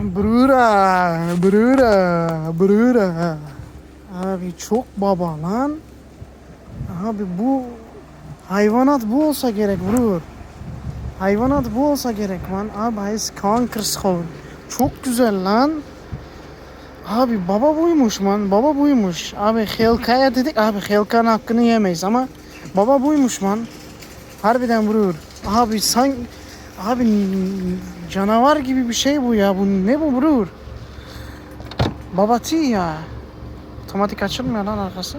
Brura, brura, brura. Abi çok baba lan. Abi bu hayvanat bu olsa gerek brur. Hayvanat bu olsa gerek lan. Abi hayız kankerskov. Çok güzel lan. Abi baba buymuş man. Baba buymuş. Abi Helka'ya dedik. Abi Helka'nın hakkını yemeyiz ama baba buymuş man. Harbiden brur. Abi san Abi canavar gibi bir şey bu ya. Bu ne bu brur? Babati ya. Otomatik açılmıyor lan arkası.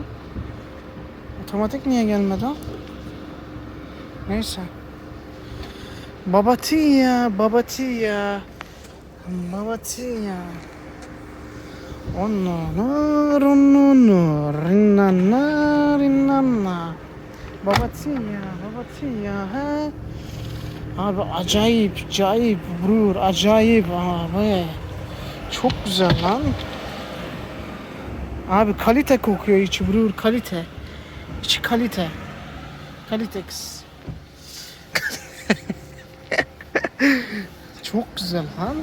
Otomatik niye gelmedi o? Neyse. Babati ya, babati ya. Babati ya. Onno no ronno no rinnanna rinnanna. Babati ya, babati ya he. Abi acayip, acayip brur, acayip abi. Çok güzel lan. Abi kalite kokuyor içi brur, kalite. İçi kalite. Kalitex. Çok güzel lan.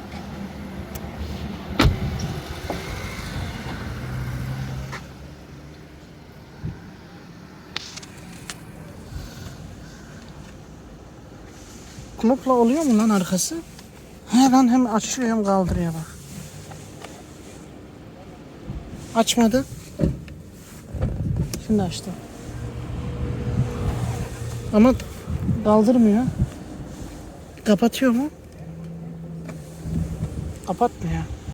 Knopla oluyor mu lan arkası? He lan hem açıyor hem kaldırıyor bak. Açmadı. Şimdi açtı. Ama kaldırmıyor. Kapatıyor mu? Kapatmıyor.